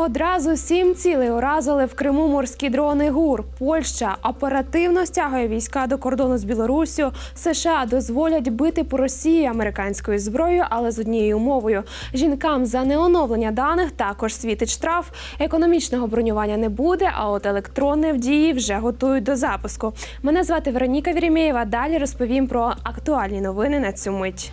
Одразу сім цілей уразили в Криму морські дрони ГУР. Польща оперативно стягує війська до кордону з Білоруссю. США дозволять бити по Росії американською зброєю, але з однією умовою: жінкам за неоновлення даних також світить штраф. Економічного бронювання не буде. А от електронне в дії вже готують до запуску. Мене звати Вероніка Вірімєєва. Далі розповім про актуальні новини на цю мить.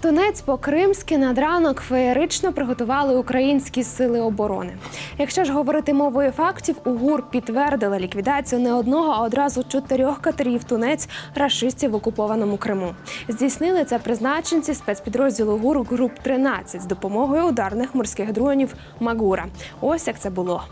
Тунець по-кримськи над ранок феєрично приготували українські сили оборони. Якщо ж говорити мовою фактів, УГУР підтвердили ліквідацію не одного, а одразу чотирьох катерів тунець рашистів в окупованому Криму. Здійснили це призначенці спецпідрозділу ГУР груп 13 з допомогою ударних морських дронів Магура. Ось як це було.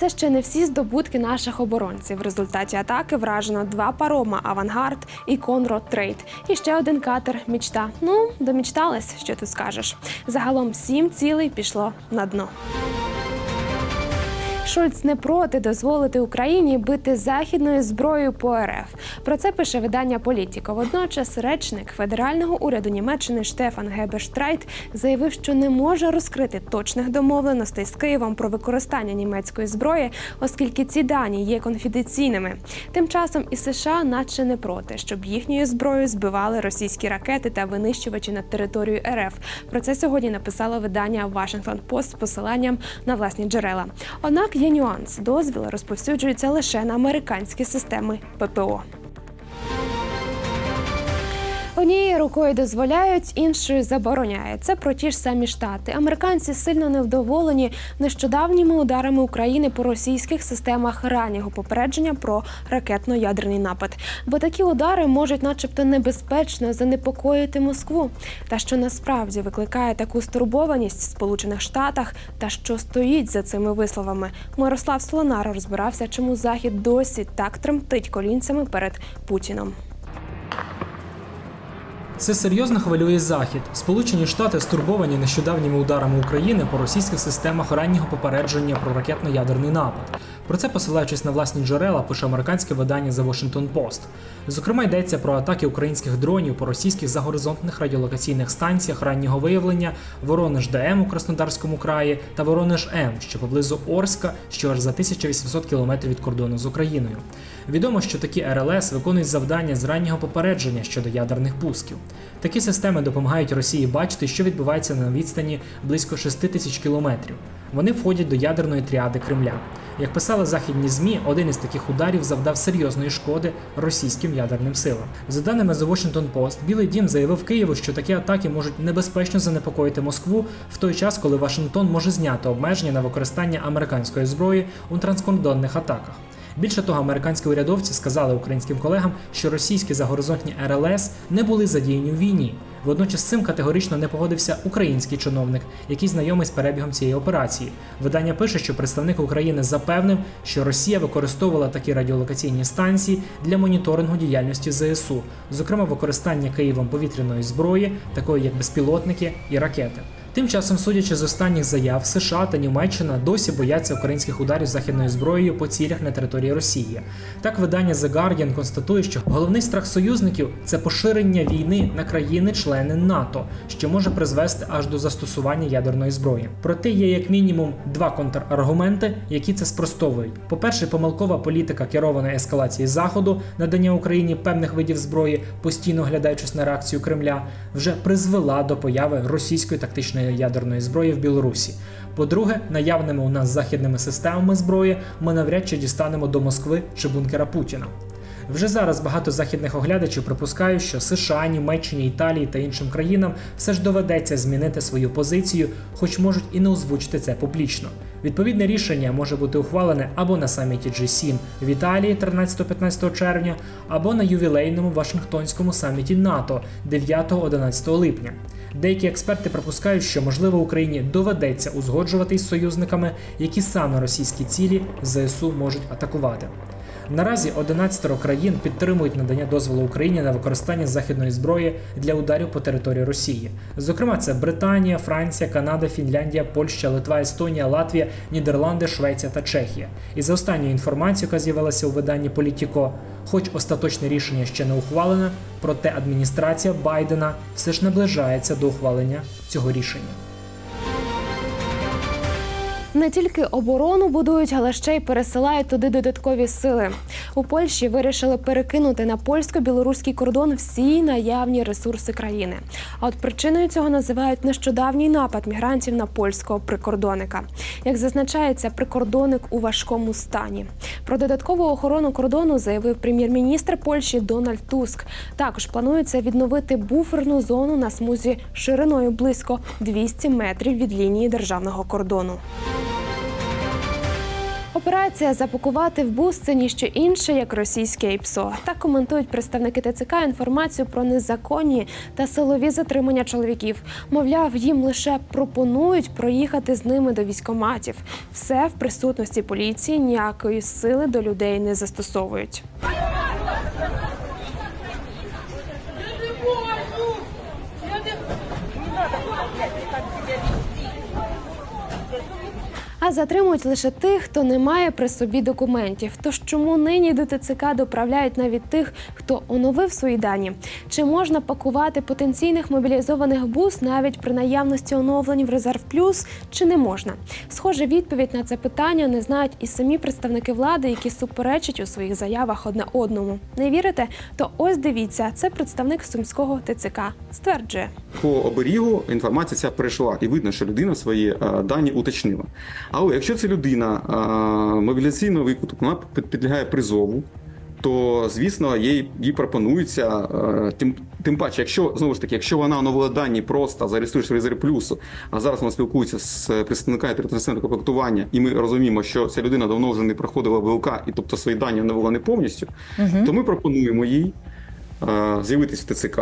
Це ще не всі здобутки наших оборонців. В результаті атаки вражено два парома Авангард і Конрод Трейд. І ще один катер Мічта. Ну, домічтались, що тут скажеш. Загалом сім цілей пішло на дно. Шольц не проти дозволити Україні бити західною зброєю по РФ. Про це пише видання Політіко. Водночас речник федерального уряду Німеччини Штефан Геберштрайт заявив, що не може розкрити точних домовленостей з Києвом про використання німецької зброї, оскільки ці дані є конфіденційними. Тим часом і США, наче не проти, щоб їхньою зброєю збивали російські ракети та винищувачі над територією РФ. Про це сьогодні написало видання Washington Post з посиланням на власні джерела. Однак є нюанс: дозвіл розповсюджується лише на американські системи ППО. Однією рукою дозволяють, іншою забороняють. Це про ті ж самі штати. Американці сильно невдоволені нещодавніми ударами України по російських системах раннього попередження про ракетно-ядерний напад. Бо такі удари можуть, начебто, небезпечно занепокоїти Москву. Та що насправді викликає таку стурбованість в Сполучених Штатах, та що стоїть за цими висловами. Мирослав Слонар розбирався, чому Захід досі так тремтить колінцями перед Путіном. Це серйозно хвилює Захід. Сполучені Штати стурбовані нещодавніми ударами України по російських системах раннього попередження про ракетно-ядерний напад. Про це, посилаючись на власні джерела, пише американське видання The Washington Post. Зокрема, йдеться про атаки українських дронів по російських загоризонтних радіолокаційних станціях раннього виявлення Воронеж ДМ у Краснодарському краї та Воронеж М, що поблизу Орська, що аж за 1800 кілометрів від кордону з Україною. Відомо, що такі РЛС виконують завдання з раннього попередження щодо ядерних пусків. Такі системи допомагають Росії бачити, що відбувається на відстані близько 6 тисяч кілометрів. Вони входять до ядерної тріади Кремля. Як писали західні змі, один із таких ударів завдав серйозної шкоди російським ядерним силам. За даними The Washington Post, Білий Дім заявив Києву, що такі атаки можуть небезпечно занепокоїти Москву в той час, коли Вашингтон може зняти обмеження на використання американської зброї у транскордонних атаках. Більше того, американські урядовці сказали українським колегам, що російські загоризонтні РЛС не були задіяні у війні. Водночас з цим категорично не погодився український чиновник, який знайомий з перебігом цієї операції. Видання пише, що представник України запевнив, що Росія використовувала такі радіолокаційні станції для моніторингу діяльності ЗСУ, зокрема використання Києвом повітряної зброї, такої як безпілотники і ракети. Тим часом, судячи з останніх заяв, США та Німеччина досі бояться українських ударів західною зброєю по цілях на території Росії. Так, видання The Guardian констатує, що головний страх союзників це поширення війни на країни-члени НАТО, що може призвести аж до застосування ядерної зброї. Проте є як мінімум два контраргументи, які це спростовують. По-перше, помилкова політика керованої ескалації заходу, надання Україні певних видів зброї, постійно оглядаючись на реакцію Кремля, вже призвела до появи російської тактичної ядерної зброї в Білорусі. По-друге, наявними у нас західними системами зброї ми навряд чи дістанемо до Москви чи бункера Путіна. Вже зараз багато західних оглядачів припускають, що США, Німеччині, Італії та іншим країнам все ж доведеться змінити свою позицію, хоч можуть і не озвучити це публічно. Відповідне рішення може бути ухвалене або на саміті G7 в Італії 13-15 червня, або на ювілейному Вашингтонському саміті НАТО 9-11 липня. Деякі експерти припускають, що можливо Україні доведеться узгоджувати із союзниками, які саме російські цілі ЗСУ можуть атакувати. Наразі 11 країн підтримують надання дозволу Україні на використання західної зброї для ударів по території Росії. Зокрема, це Британія, Франція, Канада, Фінляндія, Польща, Литва, Естонія, Латвія, Нідерланди, Швеція та Чехія. І за останньою інформацією, яка з'явилася у виданні Політіко, хоч остаточне рішення ще не ухвалене, проте адміністрація Байдена все ж наближається до ухвалення цього рішення. Не тільки оборону будують, але ще й пересилають туди додаткові сили. У Польщі вирішили перекинути на польсько-білоруський кордон всі наявні ресурси країни. А от причиною цього називають нещодавній напад мігрантів на польського прикордонника. Як зазначається, прикордонник у важкому стані. Про додаткову охорону кордону заявив прем'єр-міністр Польщі Дональд Туск. Також планується відновити буферну зону на смузі шириною близько 200 метрів від лінії державного кордону. Операція запакувати в бус це ніщо інше, як російське ІПСО. Так коментують представники ТЦК інформацію про незаконні та силові затримання чоловіків. Мовляв, їм лише пропонують проїхати з ними до військоматів. Все в присутності поліції ніякої сили до людей не застосовують. Затримують лише тих, хто не має при собі документів. Тож чому нині до ТЦК доправляють навіть тих, хто оновив свої дані? Чи можна пакувати потенційних мобілізованих бус навіть при наявності оновлень в резерв плюс, чи не можна? Схоже, відповідь на це питання не знають і самі представники влади, які суперечать у своїх заявах одне одному. Не вірите? То ось дивіться, це представник сумського ТЦК стверджує. По оберігу інформація ця перейшла, і видно, що людина свої е, дані уточнила. Але якщо це людина е, мобілізаційного віку, тобто вона підлягає призову, то звісно їй, їй пропонується е, тим, тим паче, якщо знову ж таки, якщо вона оновила дані просто зареєструєш резерв плюсу, а зараз вона спілкується з представниками територіального комплектування, і ми розуміємо, що ця людина давно вже не проходила ВЛК, і тобто свої дані оновила не повністю, то ми пропонуємо їй е, з'явитись в ТЦК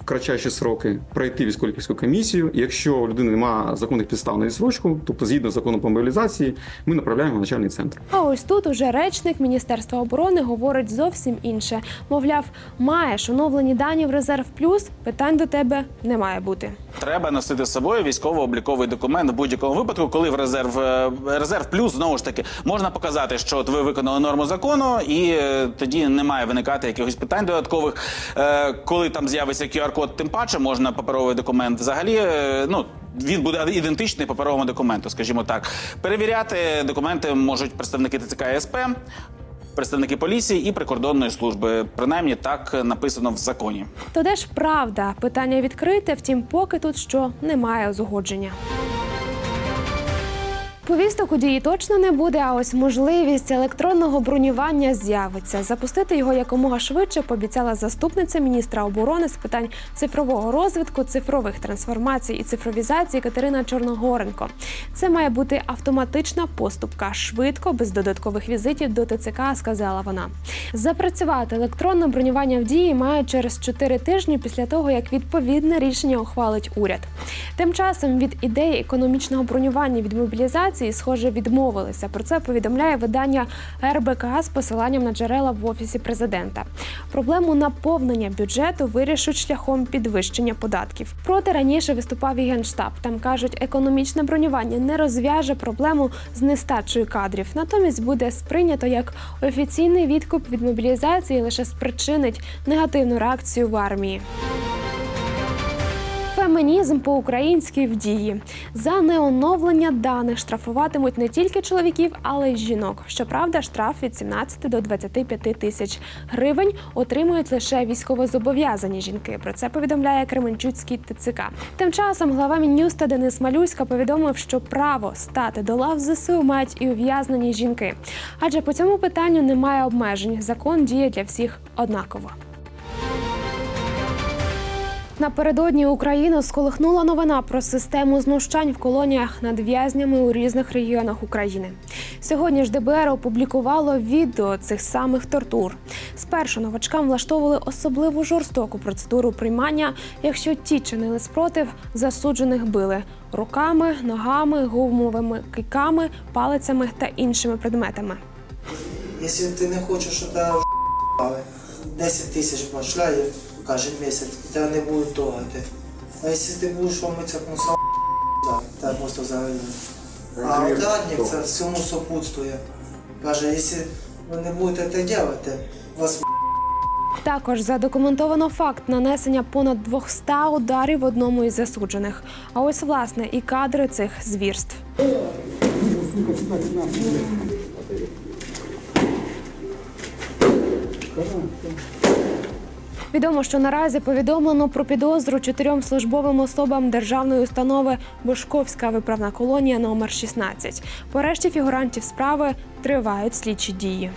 в кратчайші сроки, пройти військово-лікарську комісію. І якщо у людини немає законних підстав на відсрочку, тобто згідно з законом по мобілізації, ми направляємо в начальний центр. А ось тут уже речник Міністерства оборони говорить зовсім інше. Мовляв, маєш оновлені дані в резерв плюс, питань до тебе не має бути. Треба носити з собою військово-обліковий документ в будь-якому випадку, коли в резерв е, резерв плюс знову ж таки можна показати, що от ви виконали норму закону, і е, тоді не має виникати якихось питань додаткових. Е, Коли там з'явиться QR-код, тим паче можна паперовий документ. Взагалі, е, ну. Він буде ідентичний паперовому документу, скажімо так. Перевіряти документи можуть представники ТЦК СП, представники поліції і прикордонної служби. Принаймні так написано в законі. То де ж правда? Питання відкрите, втім, поки тут що немає узгодження. Повісток у дії точно не буде, а ось можливість електронного бронювання з'явиться. Запустити його якомога швидше пообіцяла заступниця міністра оборони з питань цифрового розвитку, цифрових трансформацій і цифровізації Катерина Чорногоренко. Це має бути автоматична поступка, швидко, без додаткових візитів до ТЦК, сказала вона. Запрацювати електронне бронювання в дії має через 4 тижні після того, як відповідне рішення ухвалить уряд. Тим часом від ідеї економічного бронювання від мобілізації, схоже, відмовилися. Про це повідомляє видання РБК з посиланням на джерела в офісі президента. Проблему наповнення бюджету вирішуть шляхом підвищення податків. Проте раніше виступав і генштаб. Там кажуть, економічне бронювання не розв'яже проблему з нестачею кадрів. Натомість буде сприйнято як офіційний відкуп від мобілізації, лише спричинить негативну реакцію в армії. Фемінізм по-українськи в дії за неоновлення даних штрафуватимуть не тільки чоловіків, але й жінок. Щоправда, штраф від 17 до 25 тисяч гривень отримують лише військовозобов'язані жінки. Про це повідомляє Кременчуцький ТЦК. Тим часом глава Мін'юста Денис Малюська повідомив, що право стати до лав ЗСУ мають і ув'язнені жінки. Адже по цьому питанню немає обмежень. Закон діє для всіх однаково. Напередодні Україну сколихнула новина про систему знущань в колоніях над в'язнями у різних регіонах України. Сьогодні ж ДБР опублікувало відео цих самих тортур. Спершу новачкам влаштовували особливо жорстоку процедуру приймання. Якщо ті чинили спротив, засуджених били руками, ногами, гумовими кийками, палицями та іншими предметами. Якщо ти не хочеш, тебе 10 тисяч башляє кожен місяць, і тебе не будуть трогати. А якщо ти будеш ломитися мусор, тебе просто заведуть. А ударник це всьому сопутствує. Каже, якщо ви не будете це робити, вас Також задокументовано факт нанесення понад 200 ударів одному із засуджених. А ось власне і кадри цих звірств. Відомо, що наразі повідомлено про підозру чотирьом службовим особам державної установи Бошковська виправна колонія номер 16. По решті фігурантів справи тривають слідчі дії.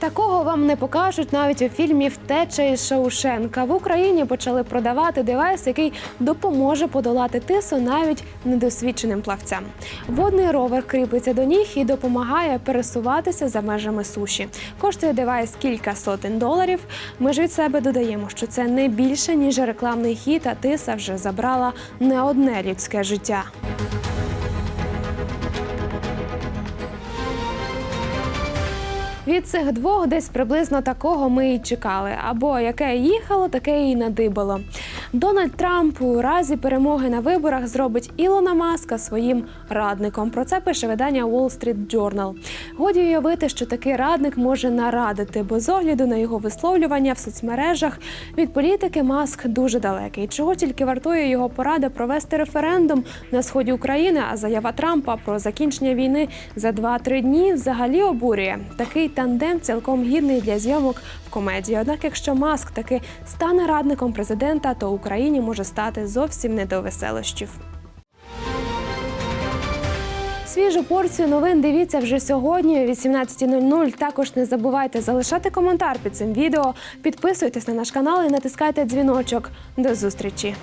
Такого вам не покажуть навіть у фільмі Втеча із Шаушенка. В Україні почали продавати девайс, який допоможе подолати тису навіть недосвідченим плавцям. Водний ровер кріпиться до ніг і допомагає пересуватися за межами суші. Коштує девайс кілька сотень доларів. Ми ж від себе додаємо, що це не більше ніж рекламний хід, а тиса вже забрала не одне людське життя. Від цих двох десь приблизно такого ми і чекали. Або яке їхало, таке і надибало. Дональд Трамп у разі перемоги на виборах зробить Ілона Маска своїм радником. Про це пише видання Wall Street Journal. Годі уявити, що такий радник може нарадити, бо з огляду на його висловлювання в соцмережах від політики Маск дуже далекий. Чого тільки вартує його порада провести референдум на сході України, а заява Трампа про закінчення війни за 2-3 дні взагалі обурює. Такий тандем цілком гідний для зйомок в комедії. Однак, якщо Маск таки стане радником президента, то Україні може стати зовсім не до веселощів. Свіжу порцію новин дивіться вже сьогодні о 18.00. Також не забувайте залишати коментар під цим відео, підписуйтесь на наш канал і натискайте дзвіночок. До зустрічі!